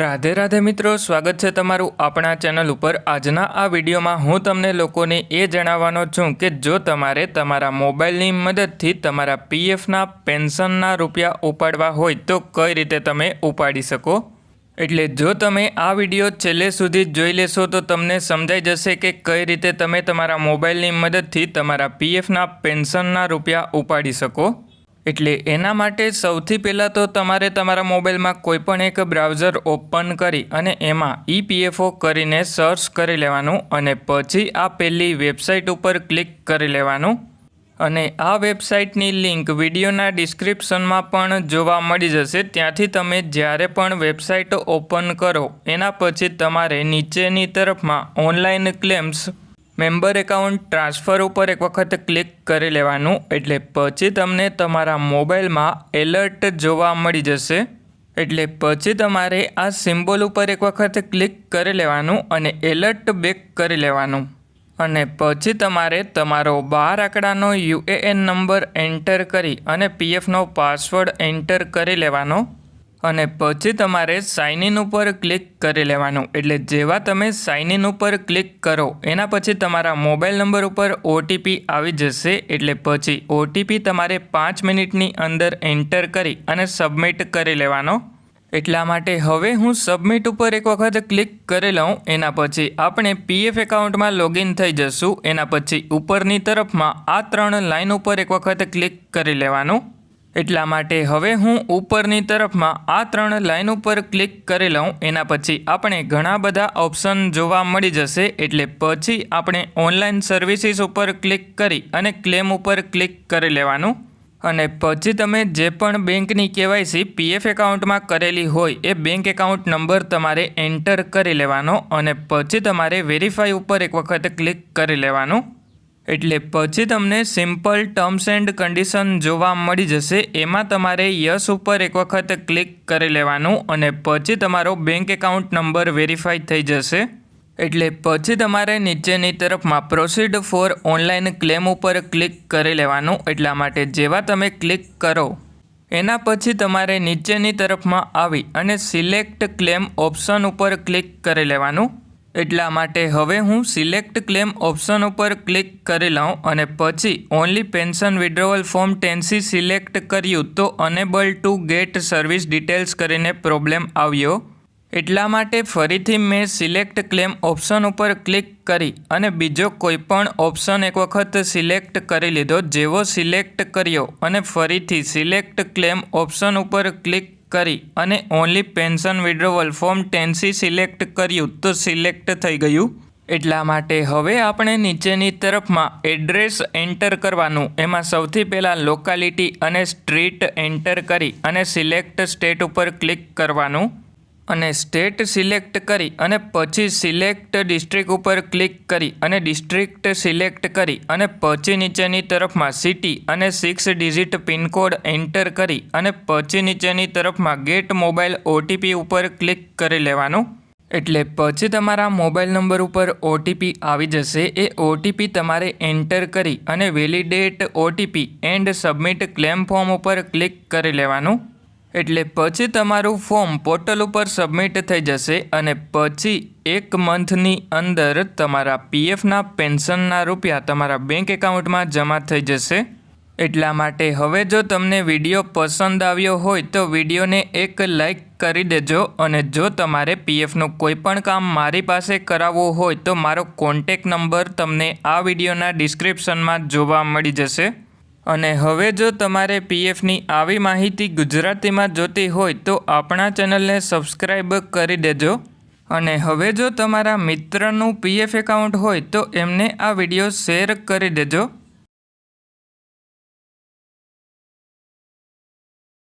રાધે રાધે મિત્રો, સ્વાગત છે તમારું આપણા ચેનલ ઉપર. આજના આ વિડીયોમાં હું તમને લોકોને એ જણાવવાનો છું કે જો તમારે તમારા મોબાઈલની મદદથી તમારા પીએફના, પેન્શનના રૂપિયા ઉપાડવા હોય તો કઈ રીતે તમે ઉપાડી શકો? એટલે જો તમે આ વીડિયો છેલ્લે સુધી જોઈ લેશો તો તમને સમજાઈ જશે કે કઈ રીતે તમે તમારા મોબાઈલની મદદથી તમારા પીએફના, પેન્શનના રૂપિયા ઉપાડી શકો. એટલે એના માટે સૌથી પહેલાં તો તમારે તમારા મોબાઈલમાં કોઈપણ એક બ્રાઉઝર ઓપન કરી અને એમાં ઈપીએફઓ કરીને સર્ચ કરી લેવાનું અને પછી આ પહેલી વેબસાઇટ ઉપર ક્લિક કરી લેવાનું. અને આ વેબસાઇટની લિંક વિડીયોના ડિસ્ક્રિપ્શનમાં પણ જોવા મળી જશે. ત્યાંથી તમે જ્યારે પણ વેબસાઇટ ઓપન કરો, એના પછી તમારે નીચેની તરફમાં online claims member account transfer ઉપર એક વખત ક્લિક કરી લેવાનું. એટલે પછી તમને તમારા મોબાઈલમાં એલર્ટ જોવા મળી જશે. એટલે પછી તમારે આ સિમ્બોલ ઉપર એક વખત ક્લિક કરી લેવાનું અને એલર્ટ બેક કરી લેવાનું. અને પછી તમારે તમારો બાર આંકડાનો યુએએન નંબર એન્ટર કરી અને પીએફનો પાસવર્ડ એન્ટર કરી લેવાનો. અને પછી તમારે સાઇન ઇન ઉપર ક્લિક કરી લેવાનું. એટલે જેવા તમે સાઇન ઇન ઉપર ક્લિક કરો, એના પછી તમારા મોબાઈલ નંબર ઉપર ઓટીપી આવી જશે. એટલે પછી ઓટીપી તમારે પાંચ મિનિટની અંદર એન્ટર કરી અને સબમિટ કરી લેવાનો. એટલા માટે હવે હું સબમિટ ઉપર એક વખત ક્લિક કરી લઉં, એના પછી આપણે પીએફ એકાઉન્ટમાં લોગિન થઈ જશું, એના પછી ઉપરની તરફમાં આ ત્રણ લાઇન ઉપર એક વખત ક્લિક કરી લેવાનું. એટલા માટે હવે હું ઉપરની તરફમાં આ ત્રણ લાઇન ઉપર ક્લિક કરી લઉં. એના પછી આપણે ઘણા બધા ઓપ્શન જોવા મળી જશે. એટલે પછી આપણે ઓનલાઈન સર્વિસીસ ઉપર ક્લિક કરી અને ક્લેમ ઉપર ક્લિક કરી લેવાનું. અને પછી તમે જે પણ બેંકની કેવાયસી પીએફ એકાઉન્ટમાં કરેલી હોય, એ બેંક એકાઉન્ટ નંબર તમારે એન્ટર કરી લેવાનો અને પછી તમારે વેરીફાઈ ઉપર એક વખત ક્લિક કરી લેવાનું. એટલે પછી તમને સિમ્પલ ટર્મ્સ એન્ડ કન્ડિશન જોવા મળી જશે. એમાં તમારે યસ ઉપર એક વખત ક્લિક કરી લેવાનું અને પછી તમારો બેંક એકાઉન્ટ નંબર વેરીફાઈ થઈ જશે. એટલે પછી તમારે નીચેની તરફમાં પ્રોસીડ ફોર ઓનલાઈન ક્લેમ ઉપર ક્લિક કરી લેવાનું. એટલા માટે જેવા તમે ક્લિક કરો, એના પછી તમારે નીચેની તરફમાં આવી અને સિલેક્ટ ક્લેમ ઓપ્શન ઉપર ક્લિક કરી લેવાનું. એટલા માટે હવે હું સિલેક્ટ ક્લેમ ઓપ્શન ઉપર ક્લિક કરી લઉં અને પછી only pension withdrawal form ten C select કર્યું તો unable to get service details કરીને પ્રોબ્લેમ આવ્યો. એટલા માટે ફરીથી મેં સિલેક્ટ ક્લેમ ઓપ્શન ઉપર ક્લિક કરી અને બીજો કોઈ પણ ઓપ્શન એક વખત સિલેક્ટ કરી લીધો, જેવો સિલેક્ટ કર્યો અને ફરીથી સિલેક્ટ ક્લેમ ઓપ્શન ઉપર ક્લિક કરી અને only pension withdrawal form ten C select કર્યું તો સિલેક્ટ થઈ ગયું. એટલા માટે હવે આપણે નીચેની તરફમાં એડ્રેસ એન્ટર કરવાનું. એમાં સૌથી પહેલાં લોકાલિટી અને સ્ટ્રીટ એન્ટર કરી અને સિલેક્ટ સ્ટેટ ઉપર ક્લિક કરવાનું. અને સ્ટેટ સિલેક્ટ કરી અને પછી સિલેક્ટ ડિસ્ટ્રિક્ટ ઉપર ક્લિક કરી અને ડિસ્ટ્રિક્ટ સિલેક્ટ કરી અને પછી નીચેની તરફમાં સિટી અને સિક્સ ડિજિટ પિનકોડ એન્ટર કરી અને પછી નીચેની તરફમાં ગેટ મોબાઈલ ઓટીપી ઉપર ક્લિક કરી લેવાનું. એટલે પછી તમારા મોબાઈલ નંબર ઉપર ઓટીપી આવી જશે. એ ઓટીપી તમારે એન્ટર કરી અને validate OTP and submit claim form ઉપર ક્લિક કરી લેવાનું. એટલે પછી તમારું ફોર્મ પોર્ટલ ઉપર સબમિટ થઈ જશે અને પછી એક મંથની અંદર તમારા પીએફના પેન્શનના રૂપિયા તમારા બેંક એકાઉન્ટમાં જમા થઈ જશે. એટલા માટે હવે જો તમને વીડિયો પસંદ આવ્યો હોય તો વિડીયોને એક લાઈક કરી દેજો અને જો તમારે પીએફનું કોઈ પણ કામ મારી પાસે કરાવવું હોય તો મારો કોન્ટેક નંબર તમને આ વિડીયોના ડિસ્ક્રિપ્શનમાં જોવા મળી જશે. અને હવે જો તમારે પીએફની આવી માહિતી ગુજરાતીમાં જોતી હોય તો આપણા ચેનલને સબસ્ક્રાઈબ કરી દેજો. અને હવે જો તમારા મિત્રનું પીએફ એકાઉન્ટ હોય તો એમને આ વીડિયો શેર કરી દેજો.